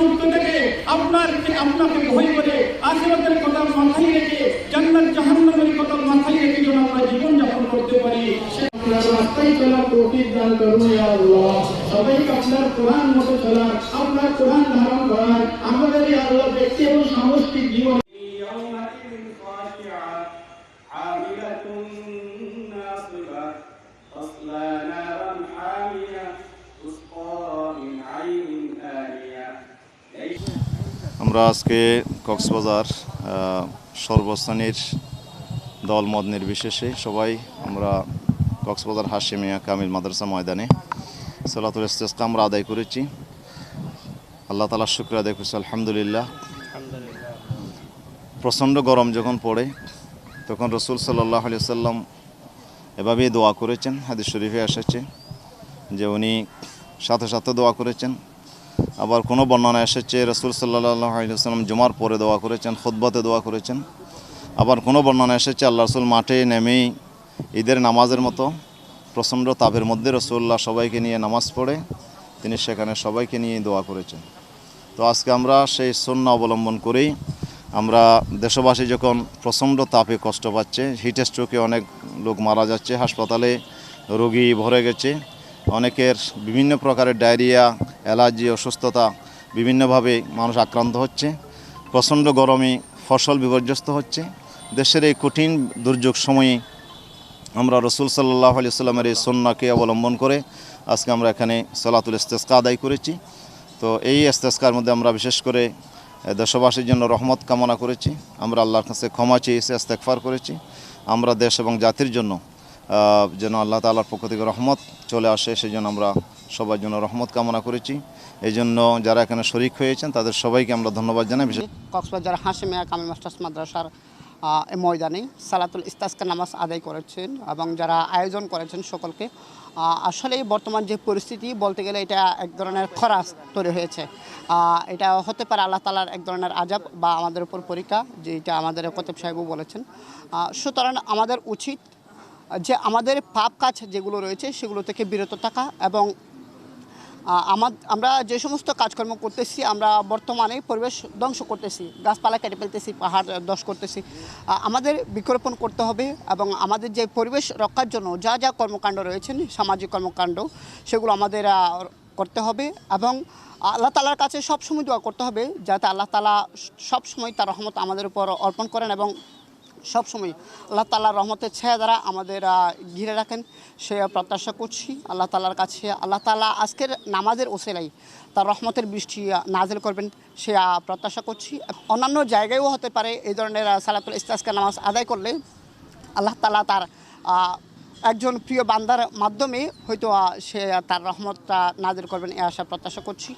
মুক্ত থেকে আপনার আপনাকে ভয় করে আশীর্বাদের কথা মাথায় রেখে, জান্নাত জাহান্নামের কথা মাথায় রেখে যেন আমরা জীবন যাপন করতে পারি রাস্তায় চলার দান করুন ইয়া আপনার কোরআন মতো চলার, আপনার কোরআন ধারণ করার আমাদের আল্লাহ ব্যক্তি এবং সামষ্টিক জীবন আমরা আজকে কক্সবাজার সর্বশ্রেণীর দল মত নির্বিশেষে সবাই আমরা কক্সবাজার হাসিমিয়া কামিল মাদ্রাসা ময়দানে সালাতুল ইস্তেসকা আমরা আদায় করেছি। আল্লাহ তালা শুক্র আদায় করেছি আলহামদুলিল্লাহ। প্রচণ্ড গরম যখন পড়ে তখন রসুল সাল্লাহ আলি সাল্লাম এভাবেই দোয়া করেছেন হাদিস শরীফে এসেছে যে উনি সাথে সাথে দোয়া করেছেন। আবার কোনো বর্ণনা এসেছে, রসুল সাল্লাহ আলিয়াল্লাম জুমার পরে দোয়া করেছেন খুদ্বাতে দোয়া করেছেন। আবার কোনো বর্ণনা এসেছে আল্লাহ রসুল মাঠে নেমেই ঈদের নামাজের মতো, প্রচণ্ড তাপের মধ্যে রসুল্লাহ সবাইকে নিয়ে নামাজ পড়ে, তিনি সেখানে সবাইকে নিয়ে দোয়া করেছেন। তো আজকে আমরা সেই সন্ন্য অবলম্বন করেই আমরা দেশবাসী যখন প্রচণ্ড তাপে কষ্ট পাচ্ছে হিট স্ট্রোকে অনেক লোক মারা যাচ্ছে, হাসপাতালে রোগী ভরে গেছে অনেকের বিভিন্ন প্রকারের ডায়রিয়া, অ্যালার্জি, অসুস্থতা বিভিন্নভাবে মানুষ আক্রান্ত হচ্ছে। প্রচণ্ড গরমে ফসল বিপর্যস্ত হচ্ছে। দেশের এই কঠিন দুর্যোগ সময়ে আমরা রসুল সাল্লাহ আলি সাল্লামের এই সন্নাকে অবলম্বন করে আজকে আমরা এখানে সলাতুল ইস্তেস্কা আদায় করেছি। তো এই ইস্তেস্কার মধ্যে আমরা বিশেষ করে দেশবাসীর জন্য রহমত কামনা করেছি। আমরা আল্লাহর কাছে ক্ষমা চেয়েছি ইস্তেকফার করেছি। আমরা দেশ এবং জাতির জন্য যেন আল্লাহ তাআলার পক্ষ থেকে রহমত চলে আসে সেই জন্য আমরা সবার জন্য রহমত কামনা করেছি। এই জন্য যারা এখানে শরিক হয়েছেন, তাদের সবাইকে আমরা ধন্যবাদ জানাই। বিশেষ কক্সবাজার হাসিমিয়া কামিল মাস্টার্স মাদ্রাসার ময়দানে সালাতুল ইস্তাসকা নামাজ আদায় করেছেন এবং যারা আয়োজন করেছেন সকলকে আসলে বর্তমান যে পরিস্থিতি বলতে গেলে এটা এক ধরনের খরাস তৈরি হয়েছে। এটা হতে পারে আল্লাহ তালার এক ধরনের আজাব বা আমাদের উপর পরীক্ষা, যেটা আমাদের কতেব সাহেবও বলেছেন। সুতরাং আমাদের উচিত যে আমাদের পাপ কাজ যেগুলো রয়েছে সেগুলো থেকে বিরত থাকা এবং আমার আমরা যে সমস্ত কাজকর্ম করতেছি, আমরা বর্তমানে পরিবেশ ধ্বংস করতেছি, গাছপালা কেটে ফেলতেছি, পাহাড় দশ করতেছি। আমাদের বৃক্ষরোপণ করতে হবে এবং আমাদের যে পরিবেশ রক্ষার জন্য যা যা কর্মকাণ্ড রয়েছেন সামাজিক কর্মকাণ্ড, সেগুলো আমাদের করতে হবে এবং আল্লাহ তালার কাছে সবসময় দোয়া করতে হবে যাতে আল্লাহ তালা সবসময় তার রহমত আমাদের উপর অর্পণ করেন এবং সবসময় আল্লাহ তাল্লাহর রহমতের ছায়া দ্বারা আমাদের ঘিরে রাখেন। সে প্রত্যাশা করছি আল্লাহ তাল্লার কাছে। আল্লাহ তালা আজকের নামাজের ওসেলাই তার রহমতের বৃষ্টি নাজেল করবেন। সে প্রত্যাশা করছি। অন্যান্য জায়গায়ও হতে পারে এই ধরনের সালাতুল ইস্তাসকা নামাজ আদায় করলে আল্লাহ তালা তার একজন প্রিয় বান্দার মাধ্যমে হয়তো সে তার রহমতটা নাজেল করবেন, এ আশা প্রত্যাশা করছি।